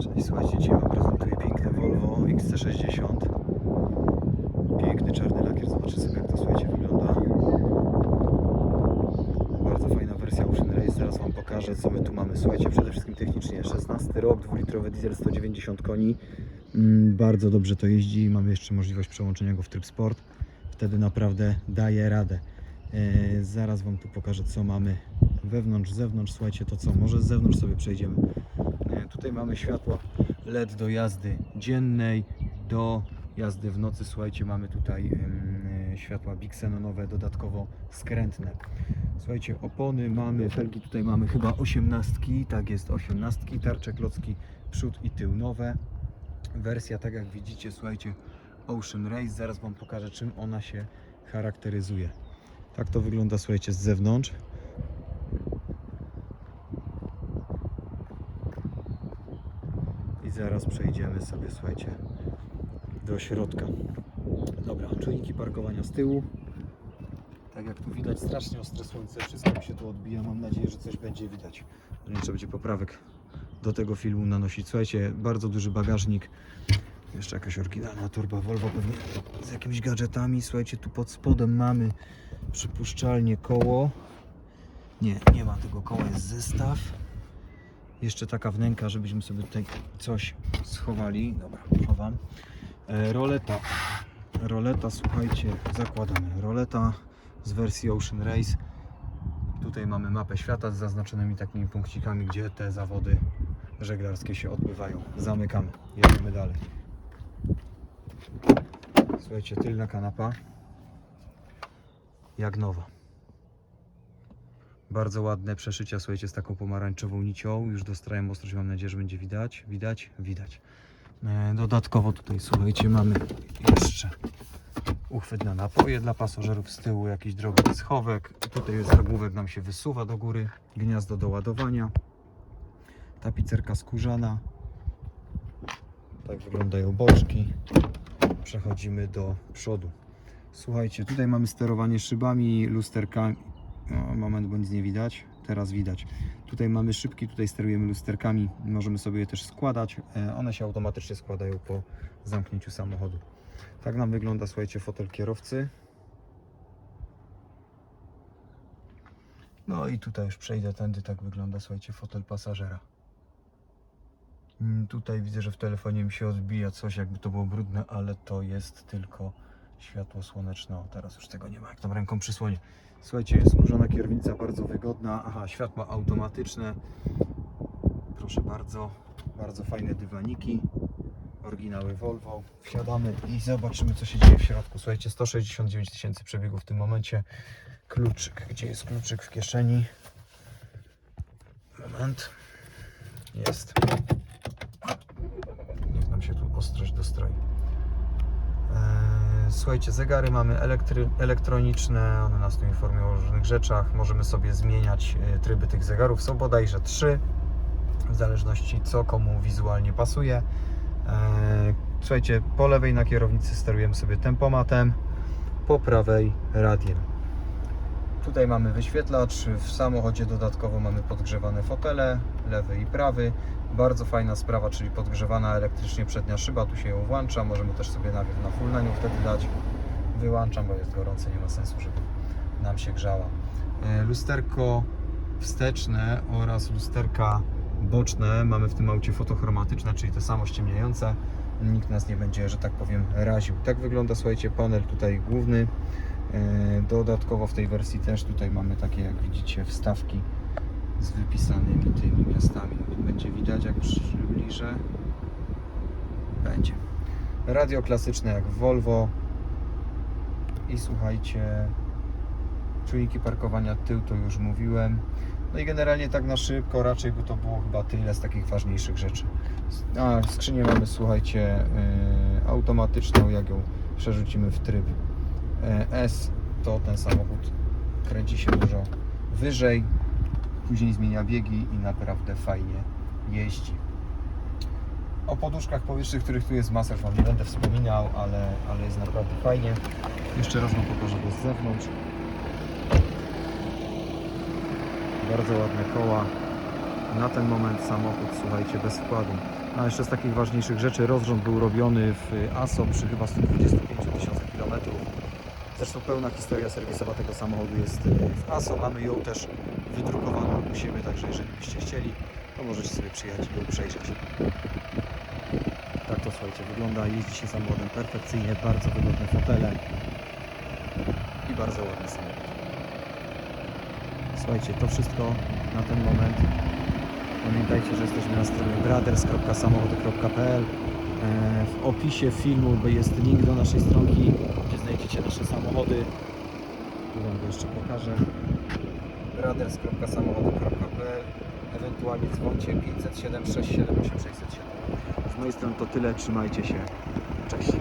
Cześć, słuchajcie, dzisiaj Wam prezentuję piękne Volvo XC60. Piękny czarny lakier, zobaczcie sobie jak to słuchajcie wygląda. Bardzo fajna wersja Ocean Race, zaraz Wam pokażę co my tu mamy. Słuchajcie, przede wszystkim technicznie 16 rok, 2-litrowy diesel 190 koni. Mm, bardzo dobrze to jeździ, mamy jeszcze możliwość przełączenia go w tryb sport. Wtedy naprawdę daje radę. E, zaraz Wam tu pokażę co mamy wewnątrz, zewnątrz. Słuchajcie, to co, może z zewnątrz sobie przejdziemy. Tutaj mamy światło LED do jazdy dziennej, do jazdy w nocy. Słuchajcie, mamy tutaj e, światła bixenonowe, dodatkowo skrętne. Słuchajcie, opony mamy, felgi tutaj mamy chyba osiemnastki, tak jest, osiemnastki, tarcze klocki przód i tył nowe. Wersja, tak jak widzicie, słuchajcie, Ocean Race. Zaraz Wam pokażę, czym ona się charakteryzuje. Tak to wygląda, słuchajcie, z zewnątrz. Zaraz przejdziemy sobie, słuchajcie, do środka. Dobra, czujniki parkowania z tyłu. Tak jak tu widać, strasznie ostre słońce, wszystko mi się tu odbija. Mam nadzieję, że coś będzie widać. Nie trzeba będzie poprawek do tego filmu nanosić. Słuchajcie, bardzo duży bagażnik. Jeszcze jakaś oryginalna torba Volvo pewnie z jakimiś gadżetami. Słuchajcie, tu pod spodem mamy przypuszczalnie koło. Nie, nie ma tego koła, jest zestaw. Jeszcze taka wnęka, żebyśmy sobie tutaj coś schowali. Dobra, chowam. E, roleta. Roleta, słuchajcie, zakładamy. Roleta z wersji Ocean Race. Tutaj mamy mapę świata z zaznaczonymi takimi punkcikami, gdzie te zawody żeglarskie się odbywają. Zamykamy. Jedziemy dalej. Słuchajcie, tylna kanapa. Jak nowa. Bardzo ładne przeszycia, słuchajcie, z taką pomarańczową nicią. Już dostrałem ostrość, mam nadzieję, że będzie widać. Widać? Widać. E, Dodatkowo tutaj, słuchajcie, mamy jeszcze uchwyt na napoje dla pasażerów z tyłu, jakiś drobny schowek. Tutaj jest zagłówek, nam się wysuwa do góry. Gniazdo do ładowania. Tapicerka skórzana. Tak wyglądają boczki. Przechodzimy do przodu. Słuchajcie, tutaj mamy sterowanie szybami, lusterkami. O, moment, nic nie widać. Teraz widać. Tutaj mamy szybki, tutaj sterujemy lusterkami. Możemy sobie je też składać. E, One się automatycznie składają po zamknięciu samochodu. Tak nam wygląda, słuchajcie, fotel kierowcy. No i tutaj już przejdę tędy, tak wygląda, słuchajcie, fotel pasażera. Mm, Tutaj widzę, że w telefonie mi się odbija coś, jakby to było brudne, ale to jest tylko światło słoneczne. Teraz już tego nie ma, jak tam ręką przysłonię. Słuchajcie, skórzana kierownica, bardzo wygodna. Aha, światła automatyczne. Proszę bardzo, bardzo fajne dywaniki. Oryginały Volvo. Wsiadamy i zobaczymy, co się dzieje w środku. Słuchajcie, 169 tysięcy przebiegów w tym momencie. Kluczyk. Gdzie jest kluczyk w kieszeni? Moment. Jest. Niech nam się tu ostrość dostroi. Eee, Słuchajcie, zegary mamy elektry, elektroniczne, one nas tu informują o różnych rzeczach. Możemy sobie zmieniać e, tryby tych zegarów. Są bodajże trzy, w zależności co komu wizualnie pasuje. Eee, Słuchajcie, po lewej na kierownicy sterujemy sobie tempomatem, po prawej radiem. Tutaj mamy wyświetlacz, w samochodzie dodatkowo mamy podgrzewane fotele, lewy i prawy. Bardzo fajna sprawa, czyli podgrzewana elektrycznie przednia szyba, tu się ją włącza, możemy też sobie nawiew na full wtedy dać. Wyłączam, bo jest gorące, nie ma sensu, żeby nam się grzała. E, Lusterko wsteczne oraz lusterka boczne mamy w tym aucie fotochromatyczne, czyli te samo ściemniające. Nikt nas nie będzie, że tak powiem, raził. Tak wygląda, słuchajcie, panel tutaj główny. E, Dodatkowo w tej wersji też tutaj mamy takie, jak widzicie, wstawki z wypisanymi tymi miastami. Będzie widać, jak przybliżę. Będzie. Radio klasyczne jak Volvo. I słuchajcie, czujniki parkowania tył to już mówiłem. No i generalnie tak na szybko raczej by to było chyba tyle z takich ważniejszych rzeczy. A skrzynię mamy, słuchajcie, yy, automatyczną, jak ją przerzucimy w tryb S, to ten samochód kręci się dużo wyżej, później zmienia biegi i naprawdę fajnie jeździ. O poduszkach powietrznych, których tu jest masa, już Wam nie będę wspominał, ale, ale jest naprawdę fajnie. Jeszcze raz Wam pokażę go z zewnątrz. Bardzo ładne koła, Na ten moment samochód, słuchajcie, bez wkładu. A jeszcze z takich ważniejszych rzeczy, rozrząd był robiony w ASO przy chyba 125 tysiącach kilometrów. Zresztą pełna historia serwisowa tego samochodu jest y, w ASO. Mamy ją też wydrukowaną u siebie, także jeżeli byście chcieli, to możecie sobie przyjechać i ją przejrzeć. Tak to słuchajcie wygląda. Jeździ się samochodem perfekcyjnie, bardzo wygodne fotele i bardzo ładny samochód. Słuchajcie, to wszystko na ten moment. Pamiętajcie, że jesteśmy na stronie brothers.samochody.pl. E, W opisie filmu jest link do naszej stronki, znajdziecie nasze samochody. Tu Wam go jeszcze pokażę. brothers.samochody.pl Ewentualnie dzwoncie 507 678 607. Z mojej strony to tyle. Trzymajcie się. Cześć.